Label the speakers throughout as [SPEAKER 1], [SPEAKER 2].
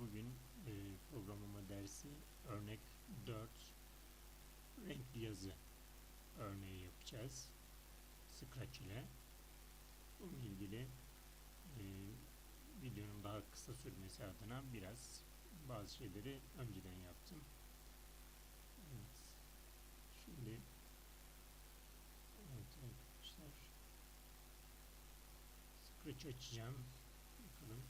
[SPEAKER 1] bugün e, programlama dersi örnek 4 renkli yazı örneği yapacağız. Scratch ile. Bununla ilgili e, videonun daha kısa sürmesi adına biraz bazı şeyleri önceden yaptım. Evet. Şimdi evet arkadaşlar Scratch açacağım. Bakalım.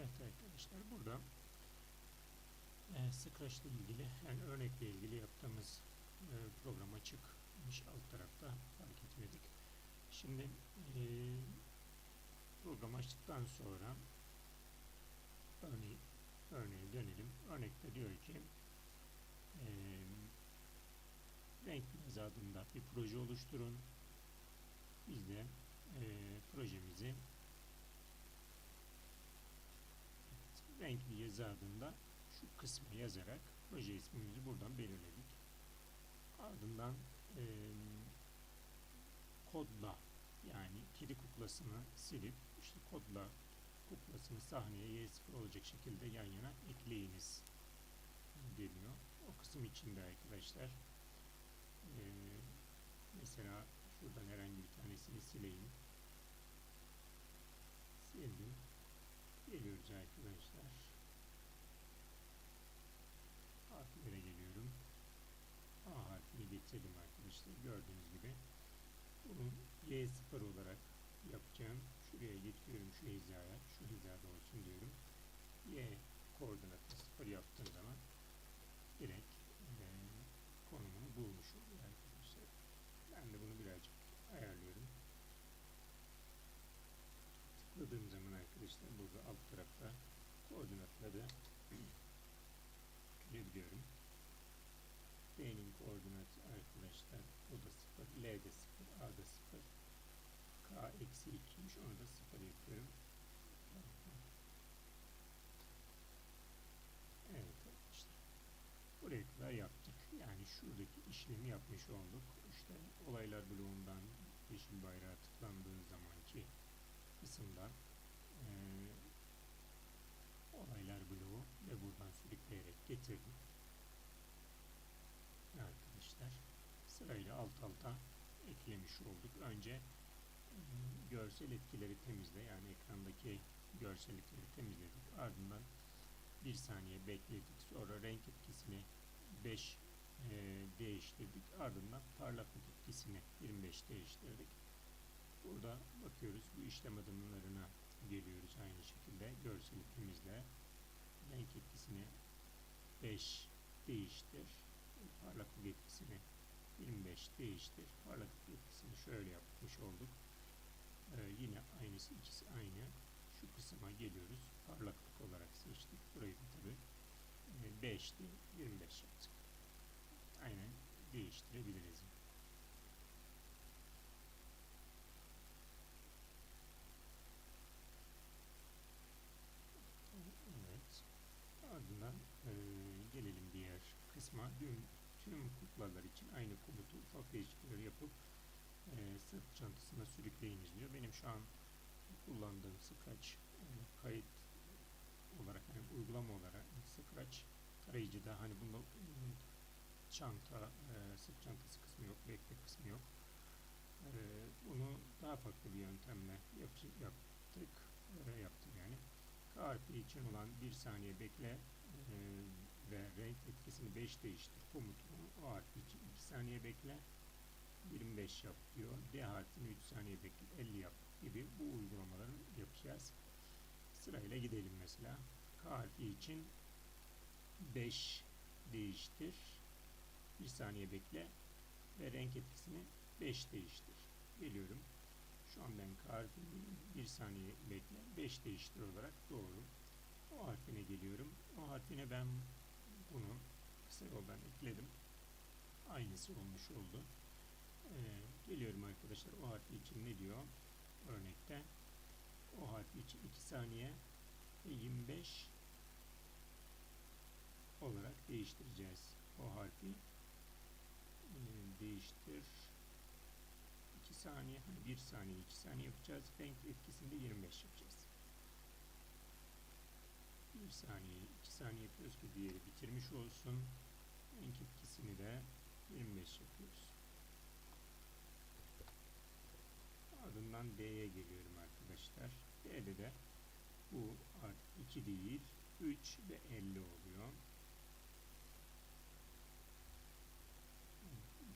[SPEAKER 1] Evet arkadaşlar burada e, Scratch ile ilgili yani örnekle ilgili yaptığımız e, program açıkmış alt tarafta fark etmedik. Şimdi e, program açtıktan sonra örneği, örneğe dönelim. Örnekte diyor ki e, renk adında bir proje oluşturun. Biz de e, projemizi renkli yazı adında şu kısmı yazarak proje ismimizi buradan belirledik. Ardından e, kodla yani kedi kuklasını silip işte kodla kuklasını sahneye Y0 olacak şekilde yan yana ekleyiniz deniyor. O kısım içinde arkadaşlar e, mesela şuradan herhangi bir tanesini sileyim. Sildim. Geliyoruz arkadaşlar. Harflere geliyorum. A getirdim arkadaşlar. Gördüğünüz gibi. Bunu Y0 olarak yapacağım. Şuraya getiriyorum şu hizaya. Şu hizada olsun diyorum. Y koordinatı 0 yaptığım zaman direkt e, konumunu bulmuş oluyor arkadaşlar. Ben de bunu birazcık ayarlıyorum tıkladığım zaman arkadaşlar burada alt tarafta koordinatları görebiliyorum. B'nin koordinatı o da 0, L de 0, A da 0, K eksi 2'ymiş onu da 0 yapıyorum. Evet arkadaşlar. Buraya kadar yaptık. Yani şuradaki işlemi yapmış olduk. İşte olaylar bloğundan yeşil bayrağı tıklandığı zamanki kısımda e, olaylar bloğu ve buradan sürükleyerek getirdim. Arkadaşlar sırayla alt alta eklemiş olduk. Önce e, görsel etkileri temizle yani ekrandaki görsellikleri temizledik. Ardından bir saniye bekledik. Sonra renk etkisini 5 e, değiştirdik. Ardından parlaklık etkisini 25 değiştirdik. Burada bakıyoruz bu işlem adımlarına geliyoruz aynı şekilde görsellikimizle renk etkisini 5 değiştir parlaklık etkisini 25 değiştir. Parlaklık etkisini şöyle yapmış olduk. Ee, yine aynısı ikisi aynı. Şu kısma geliyoruz. Parlaklık olarak seçtik. Burayı da tabi 5'ti 25 yaptık. Aynen değiştirebiliriz. Evet. Ardından e, gelelim diğer kısma. Tüm, tüm kuklalar için aynı komutu ufak değişiklikler yapıp e, sırt çantasına sürükleyiniz diyor. Benim şu an kullandığım Scratch e, kayıt olarak yani uygulama olarak Scratch tarayıcıda hani bunda e, çanta, e, sırt çantası kısmı yok, bekle kısmı yok. E, bunu daha farklı bir yöntemle yap, yaptık. Öyle yaptım yani. K harfi için olan bir saniye bekle e, ve renk etkisini 5 değiştir komutunu o harfi için 2 saniye bekle 25 yap diyor. D harfini 3 saniye bekle 50 yap gibi bu uygulamaları yapacağız. Sırayla gidelim mesela. K harfi için 5 değiştir 1 saniye bekle ve renk etkisini 5 değiştir. Geliyorum. Şu an ben K harfini bir saniye bekle. 5 değiştir olarak doğru. O harfine geliyorum. O harfine ben bunu kısa ekledim. Aynısı olmuş oldu. Ee, Geliyorum arkadaşlar o harfi için ne diyor örnekte? O harfi için 2 saniye ve 25 olarak değiştireceğiz. O harfi e, değiştir 2 saniye, hani 1 saniye, 2 saniye yapacağız. Renk etkisinde 25 yapacağız. 1 saniye, 2 saniye yapıyoruz ki diğeri bitirmiş olsun. Renk etkisini de 25 yapıyoruz. Ardından D'ye geliyorum arkadaşlar. D'de de bu artık 2 değil 3 ve 50 oluyor.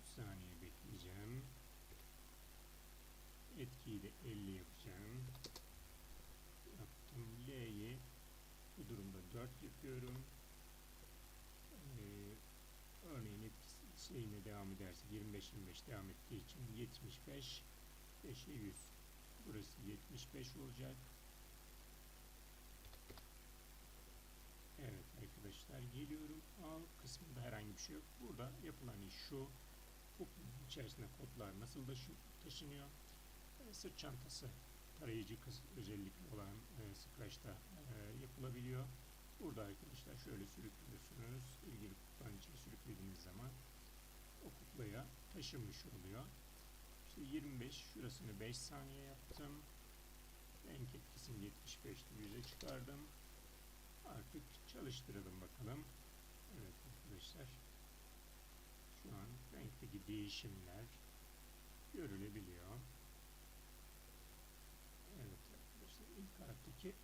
[SPEAKER 1] 3 saniye bekleyeceğim. Etkiyi de 50 yapacağım. Yaptım. L'yi bu durumda 4 yapıyorum. Ee, örneğin etkisi şeyine devam ederse 25-25 devam ettiği için 75 5'e 100. Burası 75 olacak. Evet arkadaşlar geliyorum. A kısmında herhangi bir şey yok. Burada yapılan iş şu. Bu içerisinde kodlar nasıl taşınıyor? E, sırt çantası tarayıcı kız özellikli olan e, Scratch'ta e, yapılabiliyor. Burada arkadaşlar şöyle sürüklüyorsunuz. İlgili kutlanın içine sürüklediğiniz zaman o kuklaya taşınmış oluyor. İşte 25 şurasını 5 saniye yaptım. Renk etkisini 75'te 100'e çıkardım. Artık çalıştıralım bakalım. Evet arkadaşlar. Şu an renkteki değişimler görülebiliyor. Evet arkadaşlar ilk harfteki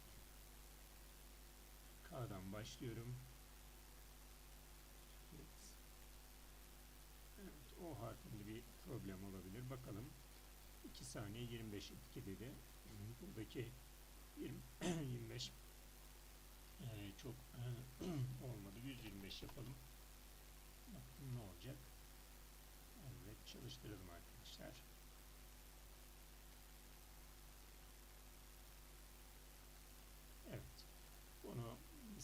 [SPEAKER 1] K'dan başlıyorum. Evet. O harfinde bir problem olabilir. Bakalım. 2 saniye 25 etki dedi. Buradaki 20, 25 e, çok olmadı. 125 yapalım. Bakalım ne olacak. Evet çalıştıralım arkadaşlar.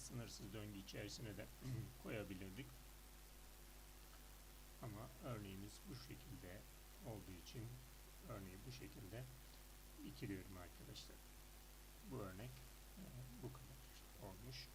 [SPEAKER 1] sınırsız döngü içerisine de koyabilirdik. Ama örneğimiz bu şekilde olduğu için örneği bu şekilde ikiliyorum arkadaşlar. Bu örnek e, bu kadar olmuş.